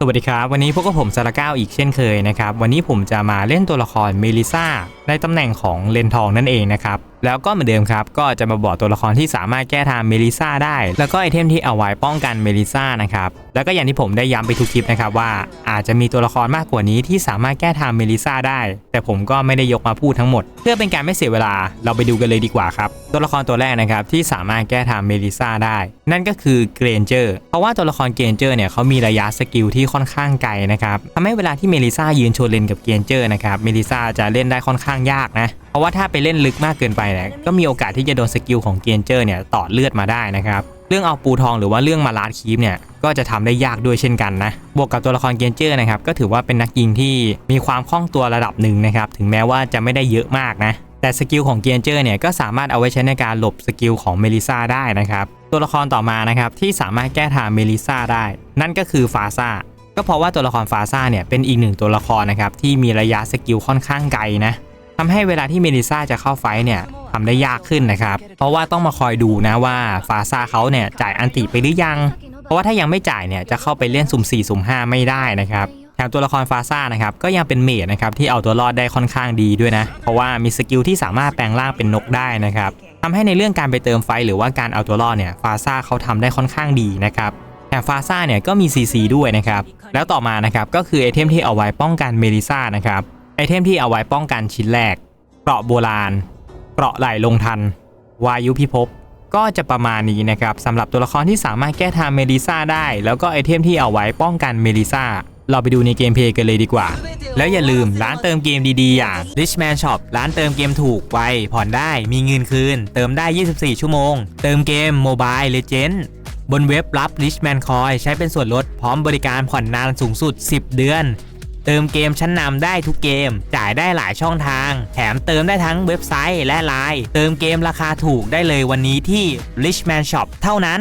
สวัสดีครับ วันนี้พวกกับผมซารก้าวอีกเช่นเคยนะครับ วันนี้ผมจะมาเล่นตัวละครเมลิซาในตำแหน่งของเลนทองนั่นเองนะครับแล้วก็เหมือนเดิมครับ ก็จะมาบอกตัวละครที่สามารถแก้ทางเมลิซาได้ แล้วก็ไอเทมที่เอาไว้ป้องกันเมลิซ่านะครับ แล้วก็อย่างที่ผมได้ย้ำไปทุกคลิปนะครับว่าอาจจะมีตัวละครมากกว่านี้ที่สามารถแก้ทางเมลิซาได้ แต่ผมก็ไม่ได้ยกมาพูดทั้งหมด เพื่อเป็นการไม่เสียเวลา เราไปดูกันเลยดีกว่าครับ ตัวละครตัวแรกนะครับที่สามารถแก้ทางเมลิซาได้ นั่นก็คือเกรนเจอร์ เพราะว่าตัวละครเกรนเจอร์เนี่ยเขามีระยะสกิลที่ค่อนข้างไกลนะครับทำให้เวลาที่เมลิซายืนโชว์เลนกับเกรนเจอร์นะครับ เมลิซ่าจะเล่นได้ค่อนข้างยากนะ เพราะว่าถ้าไปเล่นลึกมากเกินไปเนี่ยก็มีโอกาสที่จะโดนสกิลของเกนเจอร์เนี่ยต่อเลือดมาได้นะครับเรื่องเอาปูทองหรือว่าเรื่องมาลาดคีปเนี่ยก็จะทำได้ยากด้วยเช่นกันนะ บวกกับตัวละครเกนเจอร์นะครับก็ถือว่าเป็นนักยิงที่มีความคล่องตัวระดับหนึ่งนะครับถึงแม้ว่าจะไม่ได้เยอะมากนะแต่สกิลของเกนเจอร์เนี่ยก็สามารถเอาไว้ใช้ในการหลบสกิลของเมลิซาได้นะครับตัวละครต่อมานะครับที่สามารถแก้ทางเมลิซาได้ นั่นก็คือฟาซาก็เพราะว่าตัวละครฟาซาเนี่ยเป็นอีกหนึ่งตัวละครนะครับที่มีระยะสกิลค่อนข้างไกลนะ ทำให้เวลาที่เมลิซาจะเข้าไฟเนี่ยทำได้ยากขึ้นนะครับ เพราะว่าต้องมาคอยดูนะว่าฟาซาเขาเนี่ยจ่ายอันติไปหรือยัง เพราะว่าถ้ายังไม่จ่ายเนี่ยจะเข้าไปเล่นสุ่ม4สุ่ม5 ไม่ได้นะครับแถมตัวละครฟาซ่านะครับก็ยังเป็นเมจนะครับที่เอาตัวรอดได้ค่อนข้างดีด้วยนะ เพราะว่ามีสกิลที่สามารถแปลงร่างเป็นนกได้นะครับทำให้ในเรื่องการไปเติมไฟหรือว่าการเอาตัวรอดเนี่ยฟาซ่าเขาทำได้ค่อนข้างดีนะครับแถมฟาซ่าเนี่ยก็มี CC ด้วยนะครับแล้วต่อมานะครับก็คือไอเทมที่เอาไว้ป้องกันเมลิซานะครับ ไอเทมที่เอาไว้ป้องกันชิ้นแรก เกราะโบราณ เกราะไหลลงทัน วายุพิภพก็จะประมาณนี้นะครับสำหรับตัวละครที่สามารถแก้ทางเมลิซาได้ แล้วก็ไอเทมที่เอาไว้ป้องกันเมลิซาเราไปดูในเกมเพลย์กันเลยดีกว่า แล้วอย่าลืมร้านเติมเกมดีๆ อย่าง Richman Shop ร้านเติมเกมถูกไวผ่อนได้มีเงินคืน เติมได้ 24 ชั่วโมง เติมเกม Mobile Legend บนเว็บรับ Richman Coin ใช้เป็นส่วนลดพร้อมบริการผ่อนนานสูงสุด 10 เดือน เติมเกมชั้นนำได้ทุกเกม จ่ายได้หลายช่องทาง แถมเติมได้ทั้งเว็บไซต์และไลน์เติมเกมราคาถูกได้เลยวันนี้ที่ Richman Shop เท่านั้น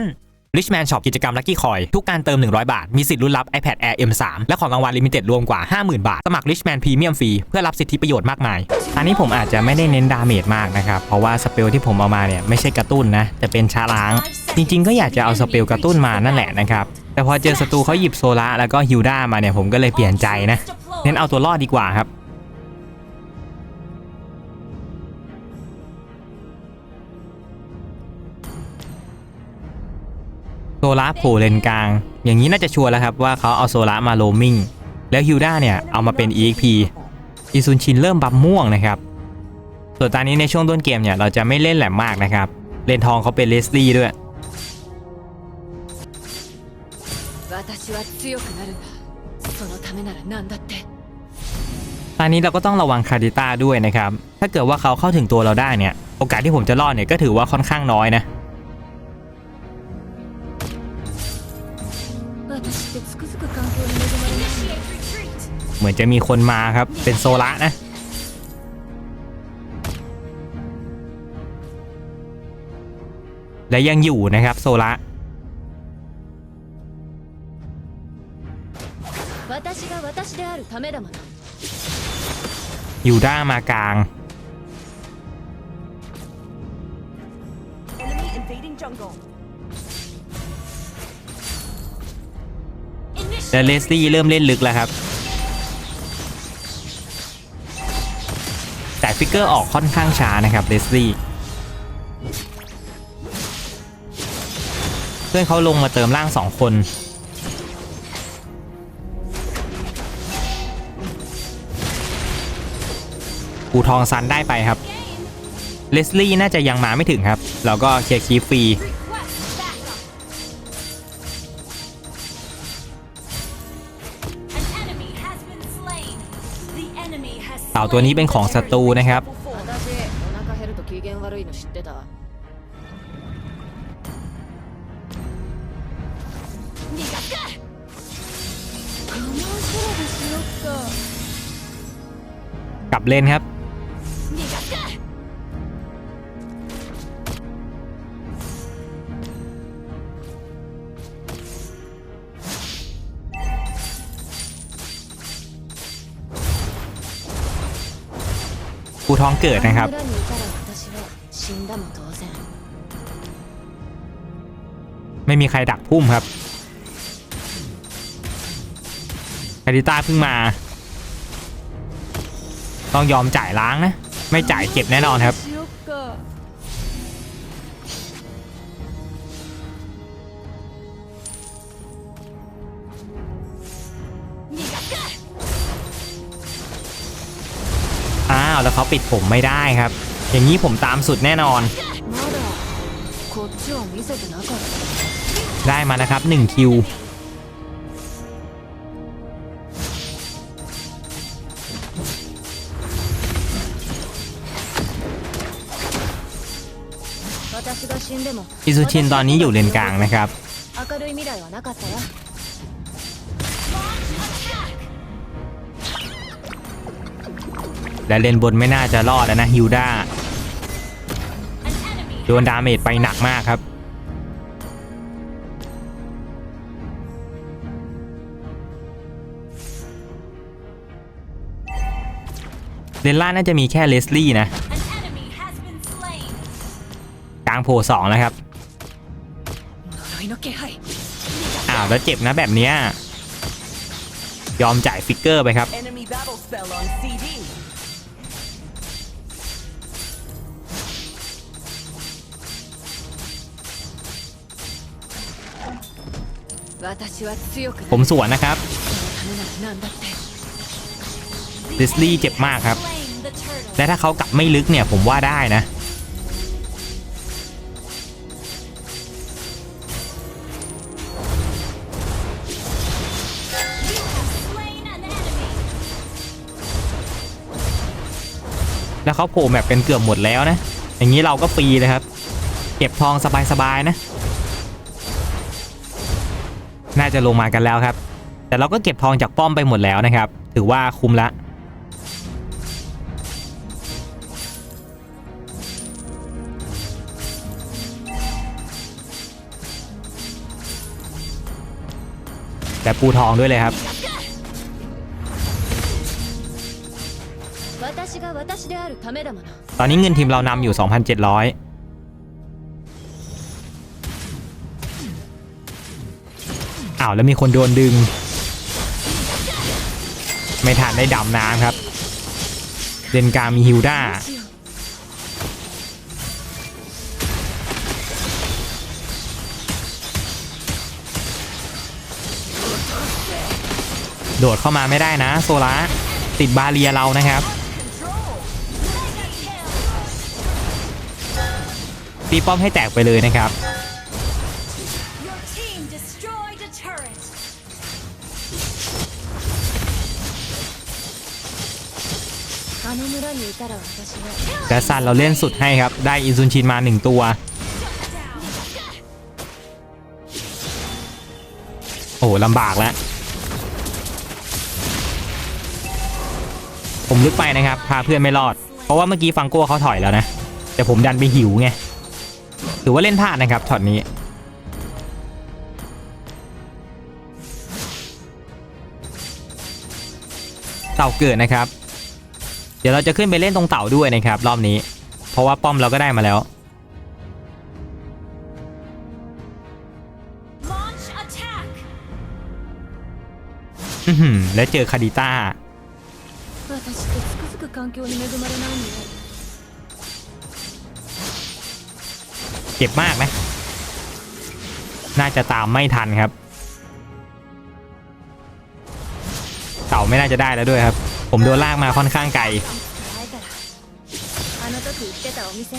Richman Shop กิจกรรม Lucky Coin ทุกการเติม 100 บาท มีสิทธิ์ลุ้นรับ iPad Air M3 และของรางวัลลิมิเต็ดรวมกว่า 50,000 บาท สมัคร Richman Premium ฟรีเพื่อรับสิทธิประโยชน์มากมาย อันนี้ผมอาจจะไม่ได้เน้นดาเมจมากนะครับ เพราะว่าสเปลที่ผมเอามาเนี่ยไม่ใช่กระตุ้นนะแต่เป็นชาล้าง จริง ๆ ก็อยากจะเอาสเปลกระตุ้นมานั่นแหละนะครับแต่พอเจอศัตรูเขาหยิบโซล่าแล้วก็ฮิวด้ามาเนี่ยผมก็เลยเปลี่ยนใจนะเน้นเอาตัวรอดดีกว่าครับ โซล่าโผล่เลนกลาง อย่างนี้น่าจะชัวร์แล้วครับว่าเขาเอาโซล่ามาโลมิงแล้วฮิวด้าเนี่ยเอามาเป็น EXP อีซุนชินเริ่มบับม่วงนะครับส่วนตอนนี้ในช่วงต้นเกมเนี่ยเราจะไม่เล่นแหลมมากนะครับ เลนทองเขาเป็นเลสลี่ด้วย ตอนนี้เราก็ต้องระวังคาดิต้าด้วยนะครับ ถ้าเกิดว่าเขาเข้าถึงตัวเราได้เนี่ย โอกาสที่ผมจะรอดเนี่ยก็ถือว่าค่อนข้างน้อยนะ เหมือนจะมีคนมาครับ เป็นโซละนะ และยังอยู่นะครับโซละอยู่ด้ามากลาง แต่เลสลี่เริ่มเล่นลึกแล้วครับ แต่ฟิกเกอร์ออกค่อนข้างช้านะครับเลสลี่เพื่อนเขาลงมาเติมร่างสองคน ปูทองซันได้ไปครับเลสลี่น่าจะยังมาไม่ถึงครับ แล้วก็เคลียร์คีฟฟรี เต่าตัวนี้เป็นของศัตรูนะครับกลับเล่นครับ ท้องเกิดนะครับ ไม่มีใครดักพุ่มครับคาริต้าเพิ่งมา ต้องยอมจ่ายล้างนะ ไม่จ่ายเจ็บแน่นอนครับ เขาปิดผมไม่ได้ครับ อย่างนี้ผมตามสุดแน่นอน ได้มานะครับ 1 คิว อิซูชินตอนนี้อยู่เลนกลางนะครับ และเลนบนไม่น่าจะรอดแล้วนะฮิวด้าโดนดาเมจไปหนักมากครับ เลนล่าน่าจะมีแค่เลสลี่นะกลางโผสองนะครับ อ้าว แล้วเจ็บนะแบบเนี้ยยอมจ่ายฟิกเกอร์ไปครับ ผมสวนนะครับดิสลี่เจ็บมากครับ และถ้าเขากลับไม่ลึกเนี่ยผมว่าได้นะ แล้วเขาโผล่แมปกันเกือบหมดแล้วนะ อย่างนี้เราก็ฟรีเลยครับ เก็บทองสบายๆนะ น่าจะลงมากันแล้วครับ แต่เราก็เก็บทองจากป้อมไปหมดแล้วนะครับ ถือว่าคุ้มละแต่ปูทองด้วยเลยครับตอนนี้เงินทีมเรานำอยู่ 2,700 อ้าวแล้วมีคนโดนดึง ไม่ทันได้ดำน้ำครับเดนการมีฮิวด้าโดดเข้ามาไม่ได้นะโซล่าติดบาเรียเรานะครับตีป้อมให้แตกไปเลยนะครับ แต่ซันเราเล่นสุดให้ครับ ได้อิซุนชินมา1ตัว โอ้โหลำบากแล้ว ผมลึกไปนะครับ พาเพื่อนไม่รอด เพราะว่าเมื่อกี้ฟังโก้เขาถอยแล้วนะ แต่ผมดันไปหิวไงถือว่าเล่นพลาดนะครับช็อตนี้เต่าเกิดนะครับ เดี๋ยวเราจะขึ้นไปเล่นตรงเต่าด้วยนะครับรอบนี้ เพราะว่าป้อมเราก็ได้มาแล้วแล้วเจอคาดิต้าเจ็บมากไหมน่าจะตามไม่ทันครับ เต่าไม่น่าจะได้แล้วด้วยครับ ผมโดนลากมาค่อนข้างไกล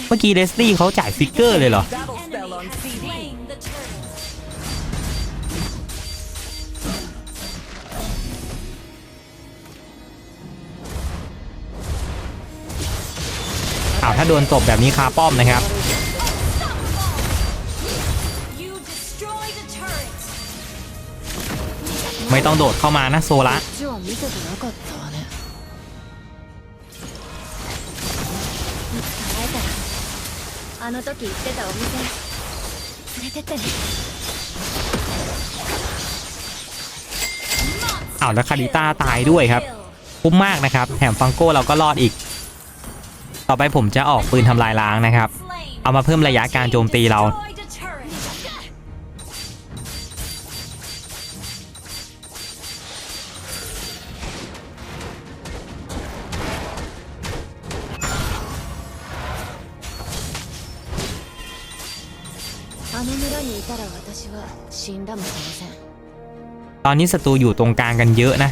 เมื่อกี้เดสตี้เขาจ่ายฟิกเกอร์เลยเหรออาถ้าโดนตบแบบนี้คาป้อมนะครับไม่ต้องโดดเข้ามานะโซละ あの時言ってたお店連れてってね อ้าวแล้วคาดิต้าตายด้วยครับ คุ้มมากนะครับ แถมฟังโก้เราก็รอดอีก ต่อไปผมจะออกปืนทำลายล้างนะครับ Slain. เอามาเพิ่มระยะการโจมตีเรา 死んだも同然 ตอนนี้ศัตรูอยู่ตรงกลางกันเยอะนะ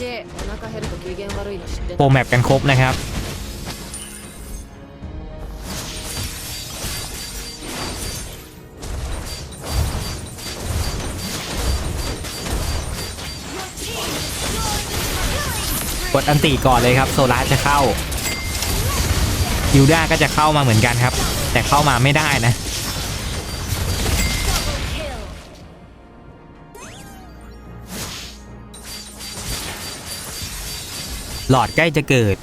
私お腹減ると機嫌悪いの知ってโปรแมปกันครบนะครับ กดอันติก่อนเลยครับ โซล่าจะเข้า ฮิลด้าก็จะเข้ามาเหมือนกันครับ แต่เข้ามาไม่ได้นะ หลอดใกล้จะเกิด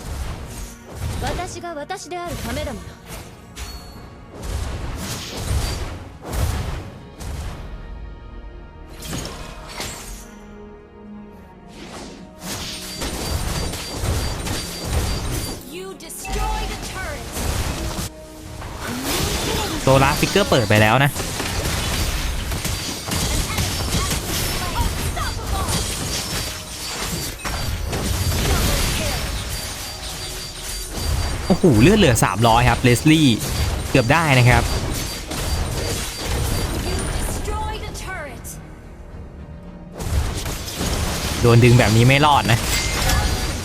โซล่าฟิกเกอร์เปิดไปแล้วนะ โอ้โห เลือดเหลือ 300 ครับ เลสลี่ เกือบได้นะครับ โดนดึงแบบนี้ไม่รอดนะ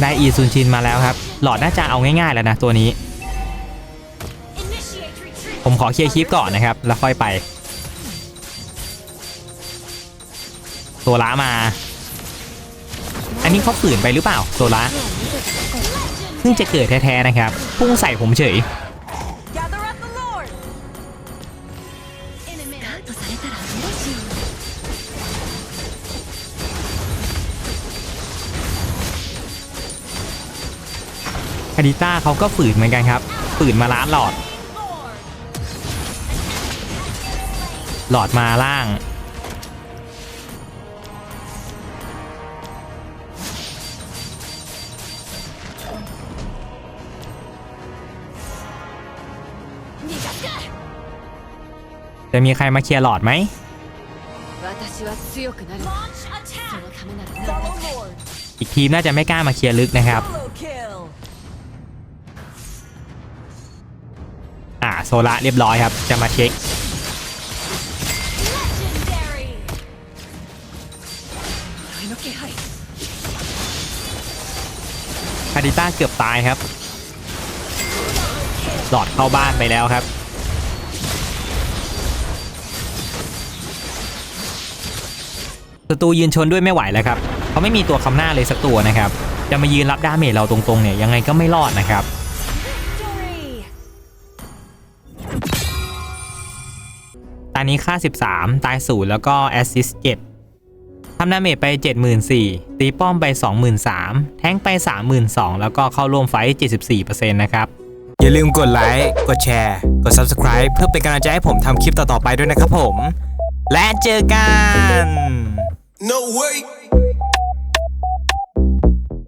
ได้อีซุนชินมาแล้วครับ หลอดน่าจะเอาง่ายๆแล้วนะตัวนี้ ผมขอเคลียร์คลิปก่อนนะครับ แล้วค่อยไป ตัวละมา อันนี้เขาฝืนไปหรือเปล่าตัวละเพิ่งจะเกิดแท้ๆนะครับ พุ่งใส่ผมเฉยคาดิต้าเขาก็ฝืนเหมือนกันครับ ฝืนมาล้านหลอด หลอดมาล่าง จะมีใครมาเคลียร์หลอดไหมอีกทีมน่าจะไม่กล้ามาเคลียร์ลึกนะครับอ่าโซละเรียบร้อยครับ จะมาเช็คาดิต้าเกือบตายครับ หลอดเข้าบ้านไปแล้วครับ ศัตรูยืนชนด้วยไม่ไหวแล้วครับเขาไม่มีตัวคำหน้าเลยสักตัวนะครับ จะมายืนรับดาเมจเราตรงๆเนี่ยยังไงก็ไม่รอดนะครับตอนนี้ค่า 13 ตาย0แล้วก็แอสซิสต์7ำดาเมจไป 74,000ตีป้อมไป 23,000แท้งไป 32,000 แล้วก็เข้าร่วมไฟท์74%นะครับอย่าลืมกดไลค์ กดแชร์ กด Subscribe เพื่อเป็นกำลังใจให้ผมทำคลิปต่อๆไปด้วยนะครับผม และเจอกัน No way.